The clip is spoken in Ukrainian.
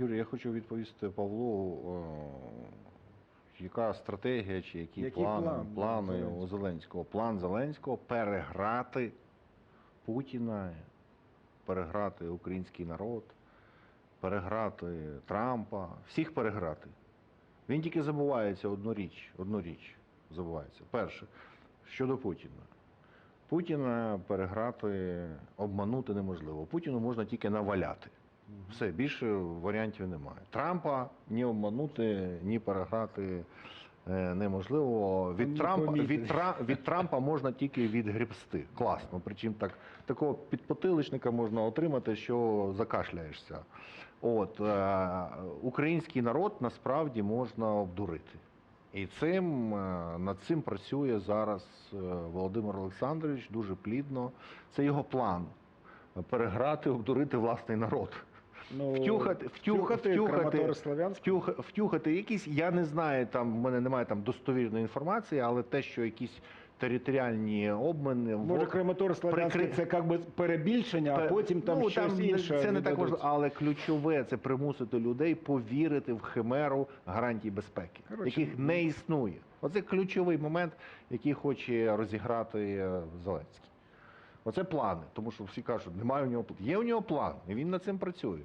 Юрій, я хочу відповісти Павлу, яка стратегія чи які Який плани, план, плани Зеленського? у Зеленського? План Зеленського переграти Путіна, переграти український народ, переграти Трампа, всіх переграти. Він тільки забувається одну річ, одну річ забувається. Перше, щодо Путіна. Путіна переграти, обманути неможливо. Путіну можна тільки наваляти. Все, більше варіантів немає. Трампа ні обманути, ні переграти е, неможливо. Від Трампа, від, Тра- від Трампа можна тільки відгрібсти. Класно. Причому так, такого підпотиличника можна отримати, що закашляєшся. От, е, український народ насправді можна обдурити. І цим, е, над цим працює зараз е, Володимир Олександрович дуже плідно. Це його план переграти, обдурити власний народ. Ну, Втюхати, втюхати, втюхати втюхати, втюх, втюхати якісь, я не знаю, там в мене немає там достовірної інформації, але те, що якісь територіальні обмини Може, Краматор Слов'янський прикри- це як би перебільшення, а потім там ну, щось не- інше. Це не так важливо, але ключове це примусити людей повірити в химеру гарантій безпеки, Коротше, яких ну- не існує. Оце ключовий момент, який хоче розіграти е, Зеленський. Оце плани, тому що всі кажуть, немає у нього плану. Є у нього план, і він над цим працює.